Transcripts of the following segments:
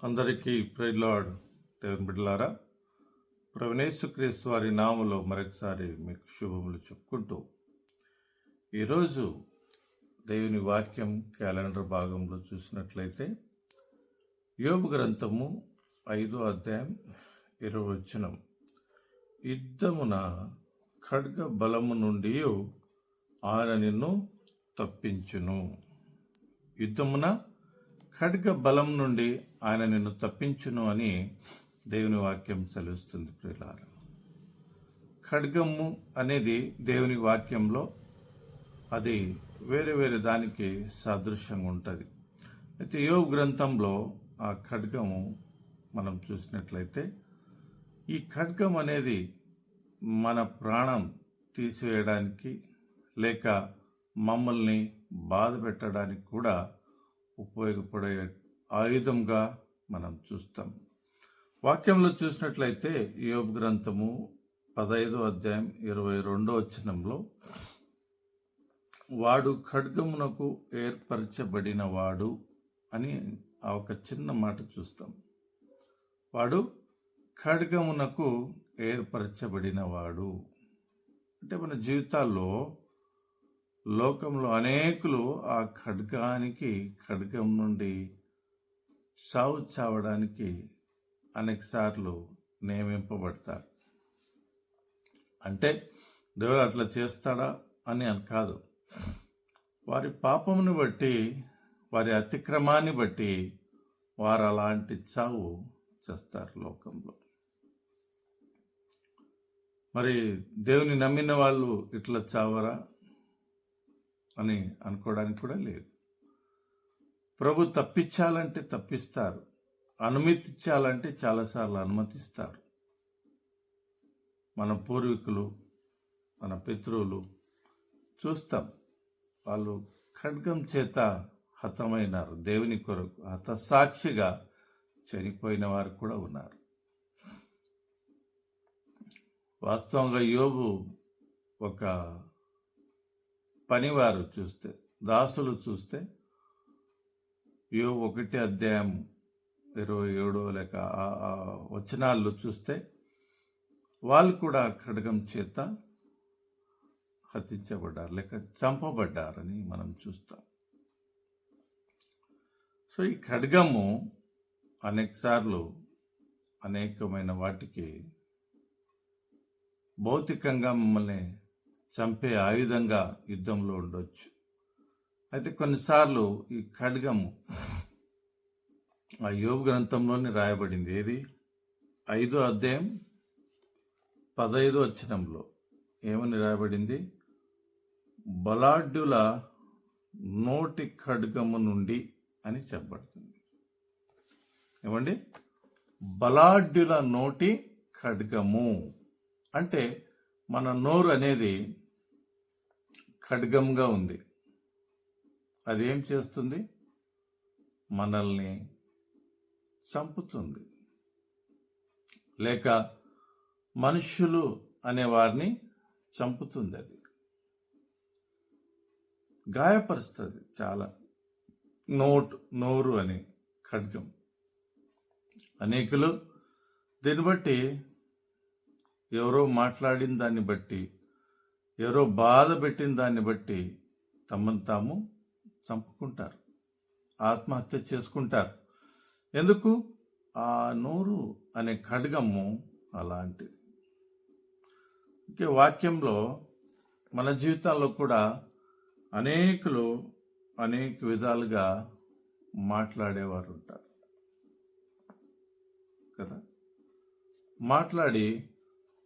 అందరికీ ప్రైలాడ్ దేవుని బిడ్డలారా ప్రవణేశ్వక్రీస్తు వారి నామలో మరొకసారి మీకు శుభములు చెప్పుకుంటూ ఈరోజు దేవుని వాక్యం క్యాలెండర్ భాగంలో చూసినట్లయితే యోగు గ్రంథము ఐదో అధ్యాయం ఇరవచనం యుద్ధమున ఖడ్గ బలము నుండి ఆయన నిన్ను తప్పించును. యుద్ధమున ఖడ్గ బలం నుండి ఆయన నిన్ను తప్పించును అని దేవుని వాక్యం సెలవుస్తుంది ప్రియులార. ఖడ్గము అనేది దేవుని వాక్యంలో అది వేరే వేరే దానికి సాదృశ్యంగా ఉంటుంది. అయితే యోగ గ్రంథంలో ఆ ఖడ్గము మనం చూసినట్లయితే ఈ ఖడ్గం అనేది మన ప్రాణం తీసివేయడానికి లేక మమ్మల్ని బాధ పెట్టడానికి కూడా ఉపయోగపడే ఆయుధంగా మనం చూస్తాం. వాక్యంలో చూసినట్లయితే యోబు గ్రంథము పదహైదో అధ్యాయం ఇరవై రెండో వచనంలో వాడు ఖడ్గమునకు ఏర్పరచబడిన వాడు అని ఆ ఒక చిన్న మాట చూస్తాం. వాడు ఖడ్గమునకు ఏర్పరచబడిన వాడు అంటే మన జీవితాల్లో లోకంలో అనేకులు ఆ ఖడ్గానికి ఖడ్గం నుండి సావు చావడానికి అనేకసార్లు నియమింపబడతారు. అంటే దేవుడు అట్లా చేస్తాడా అని అని కాదు. వారి పాపమును బట్టి వారి అతిక్రమాన్ని బట్టి వారు అలాంటి చావు చేస్తారు లోకంలో. మరి దేవుని నమ్మిన వాళ్ళు ఇట్లా చావరా అని అనుకోవడానికి కూడా లేదు. ప్రభు తప్పించాలంటే తప్పిస్తారు. అనుమతించాలంటే చాలాసార్లు అనుమతిస్తారు. మన పూర్వీకులు మన పితృలు చూస్తాం. వాళ్ళు ఖడ్గం చేత హతమైనారు. దేవుని కొరకు హతసాక్షిగా చనిపోయిన వారు కూడా ఉన్నారు. వాస్తవంగా యోబు ఒక పనివారు చూస్తే దాసులు చూస్తే యో ఒకటి అధ్యాయం ఇరవై ఏడో లేక వచనాల్లో చూస్తే వాళ్ళు కూడా ఖడ్గం చేత హతించబడ్డారు లేక చంపబడ్డారని మనం చూస్తాం. సో ఈ ఖడ్గము అనేకసార్లు అనేకమైన వాటికి భౌతికంగా మమ్మల్ని చంపే ఆయుధంగా యుద్ధంలో ఉండొచ్చు. అయితే కొన్నిసార్లు ఈ ఖడ్గము ఆ యోగ గ్రంథంలోనే రాయబడింది. ఏది? ఐదో అధ్యాయం పదహైదు అక్షరంలో ఏమని రాయబడింది? బలాఢ్యుల నోటి ఖడ్గము నుండి అని చెప్పబడుతుంది. ఏమండి? బలాఢ్యుల నోటి ఖడ్గము. అంటే మన నోరు అనేది ఖడ్గంగా ఉంది. అదేం చేస్తుంది? మనల్ని చంపుతుంది. లేక మనుషులు అనే వారిని చంపుతుంది అది. గాయపరుస్తుంది చాలా. నోట్ నోరు అని ఖడ్గం. అనేకులు దీన్ని బట్టి ఎవరో మాట్లాడిన దాన్ని బట్టి ఎవరో బాధ పెట్టిన దాన్ని బట్టి తమను తాము చంపుకుంటారు. ఆత్మహత్య చేసుకుంటారు. ఎందుకు? ఆ నోరు అనే ఖడ్గము అలాంటిది. ఇంకే వాక్యంలో మన జీవితాల్లో కూడా అనేకులు అనేక విధాలుగా మాట్లాడేవారు ఉంటారు. కదా? మాట్లాడి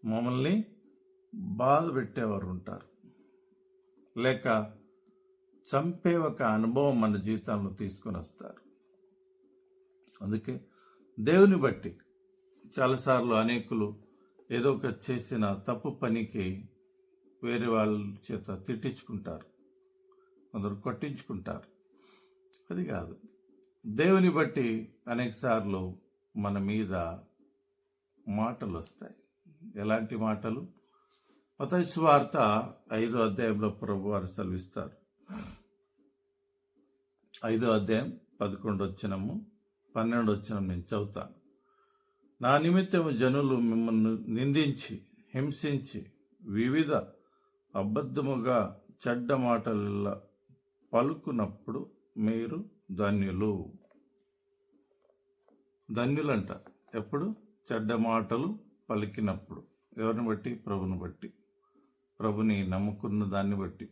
మమ్మల్ని బాధ పెట్టేవారు ఉంటారు. లేక చంపే ఒక అనుభవం మన జీవితంలో తీసుకొని వస్తారు. అందుకే దేవుని బట్టి చాలాసార్లు అనేకులు ఏదో ఒక చేసిన తప్పు పనికి వేరే వాళ్ళ చేత తిట్టించుకుంటారు. కొందరు కొట్టించుకుంటారు. అది కాదు. దేవుని బట్టి అనేకసార్లు మన మీద మాటలు వస్తాయి. ఎలాంటి మాటలు? మత స్వార్త ఐదో అధ్యాయంలో ప్రభు వారు సెలవిస్తారు. ఐదో అధ్యాయం పదకొండు వచ్చినము పన్నెండు వచ్చినం నేను చదువుతాను నా నిమిత్తము జనులు మిమ్మల్ని నిందించి హింసించి వివిధ అబద్ధముగా చెడ్డ మాటల పలుకున్నప్పుడు మీరు ధన్యులు. ధన్యులంట. ఎప్పుడు? చెడ్డ మాటలు పలికినప్పుడు. ఎవరిని బట్టి? ప్రభుని బట్టి. ప్రభుని నమ్ముకున్న దాన్ని బట్టి.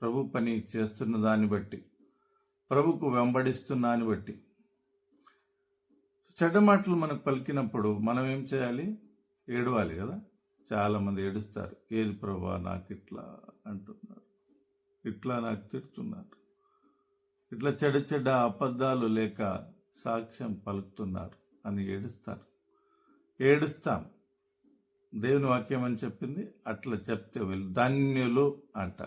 ప్రభు పని చేస్తున్న దాన్ని బట్టి. ప్రభుకు వెంబడిస్తున్నాను బట్టి. చెడ్డ మాటలు మనకు పలికినప్పుడు మనం ఏం చేయాలి? ఏడవాలి కదా? చాలామంది ఏడుస్తారు. ఏది ప్రభా నాకు ఇట్లా అంటున్నారు. ఇట్లా నాకు తిడుతున్నారు. ఇట్లా చెడ్డ చెడ్డ అబద్ధాలు లేక సాక్ష్యం పలుకుతున్నారు అని ఏడుస్తారు. ఏడుస్తాం. దేవుని వాక్యం అని చెప్పింది? అట్లా చెప్తే వీళ్ళు ధన్యులు అంట.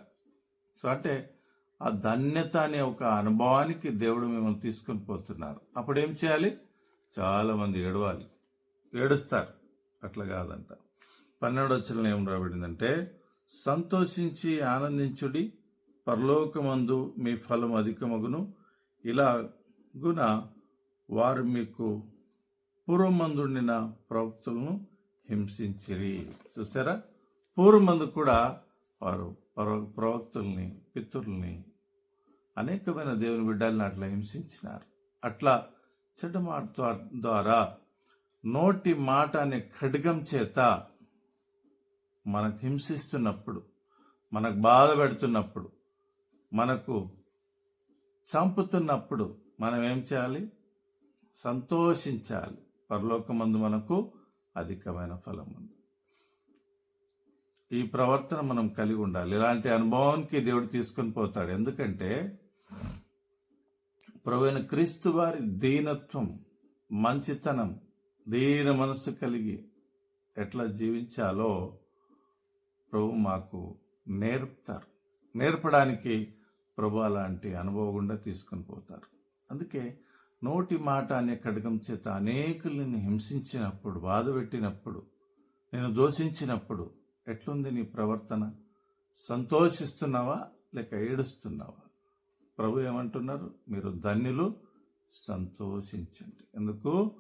సో అంటే ఆ ధన్యత అనే ఒక అనుభవానికి దేవుడు మిమ్మల్ని తీసుకొని పోతున్నారు. అప్పుడు ఏం చేయాలి? చాలామంది ఏడవాలి. ఏడుస్తారు. అట్లా కాదంట. పన్నెండు వచ్చిన ఏం రాబడిందంటే సంతోషించి ఆనందించుడి పరలోకమందు మీ ఫలం అధికమగును. ఇలా గుణ వారు మీకు పూర్వమందుండిన ప్రవక్తులను హింసించిరి. చూసారా? పూర్వమందు కూడా వారు ప్రవ- ప్రవక్తుల్ని పితృల్ని అనేకమైన దేవుని బిడ్డల్ని అట్లా హింసించినారు. అట్లా చెడ్డ మాట ద్వారా నోటి మాట అనే ఖడ్గం చేత మనకు హింసిస్తున్నప్పుడు మనకు బాధ పెడుతున్నప్పుడు మనకు చంపుతున్నప్పుడు మనం ఏం చేయాలి? సంతోషించాలి. పరలోకమందు మనకు అధికమైన ఫలం ఉంది ఈ ప్రవర్తన మనం కలిగి ఉండాలి. ఇలాంటి అనుభవానికి దేవుడు తీసుకొని పోతాడు. ఎందుకంటే ప్రవీణ క్రీస్తు వారి దీనత్వం మంచితనం దీన మనస్సు కలిగి ఎట్లా జీవించాలో ప్రభు మాకు నేర్పుతారు. నేర్పడానికి ప్రభు అలాంటి అనుభవం గుండా తీసుకొని పోతారు. అందుకే నోటి మాట అనే కడగం చేత అనేకుల్ని హింసించినప్పుడు బాధ పెట్టినప్పుడు నేను దోషించినప్పుడు ఎట్లుంది నీ ప్రవర్తన? సంతోషిస్తున్నావా లేక ఏడుస్తున్నావా? ప్రభు ఏమంటున్నారు? మీరు ధన్యులు సంతోషించండి. ఎందుకు?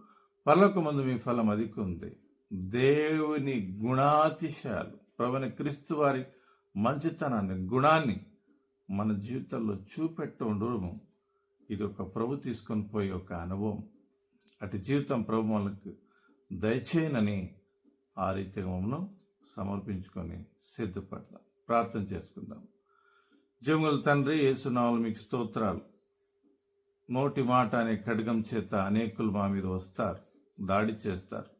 పర్లకు ముందు మీ ఫలం అధిక ఉంది దేవుని గుణాతిశయాలు ప్రభుని క్రీస్తు వారి మంచితనాన్ని గుణాన్ని మన జీవితంలో చూపెట్టడం ఇది ఒక ప్రభు తీసుకొని పోయే ఒక అనుభవం. అటు జీవితం ప్రభు మనకు దయచేయనని ఆ రీతిగా మమ్మల్ని సమర్పించుకొని సిద్ధపడదాం ప్రార్థన చేసుకుందాం. జీవముల తండ్రి యేసునామలు మీకు స్తోత్రాలు. నోటి మాట అనే ఖడ్గం చేత అనేకులు మా మీద వస్తారు దాడి చేస్తారు.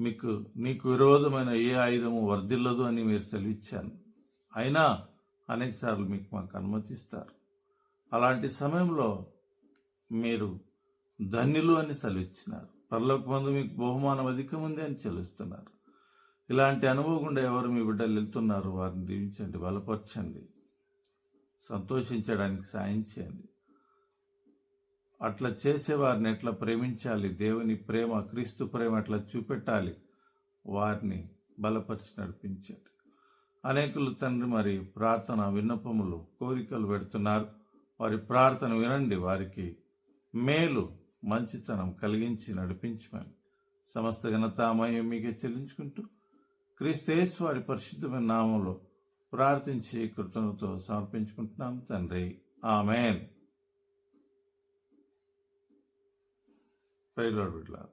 మీకు నీకు విరోధమైన ఏ ఆయుధము వర్ధిల్లదు అని మీరు సెలవిచ్చాను. అయినా అనేకసార్లు మీకు మాకు అనుమతిస్తారు. అలాంటి సమయంలో మీరు ధన్యులు అని సెలవిచ్చినారు. పరలోక మందు మీకు బహుమానం అధికముంది అని చెల్లిస్తున్నారు. ఇలాంటి అనుభవం గుండా ఎవరు మీ బిడ్డలు వెళ్తున్నారు వారిని దీవించండి బలపరచండి సంతోషించడానికి సాయం చేయండి. అట్లా చేసేవారిని ఎట్లా ప్రేమించాలి? దేవుని ప్రేమ క్రీస్తు ప్రేమ అట్లా చూపెట్టాలి? వారిని బలపరిచి నడిపించండి. అనేకులు తండ్రి మరి ప్రార్థన విన్నపములు కోరికలు పెడుతున్నారు. వారి ప్రార్థన వినండి వారికి మేలు మంచితనం కలిగించి నడిపించమని సమస్త ఘనతామయం మీకే చెల్లించుకుంటూ క్రీస్తేశ్వరి పరిశుద్ధమైన నామంలో ప్రార్థించి కృతజ్ఞతో సమర్పించుకుంటున్నాం తండ్రి. ఆమెన్. పైలోడు బిడ్లా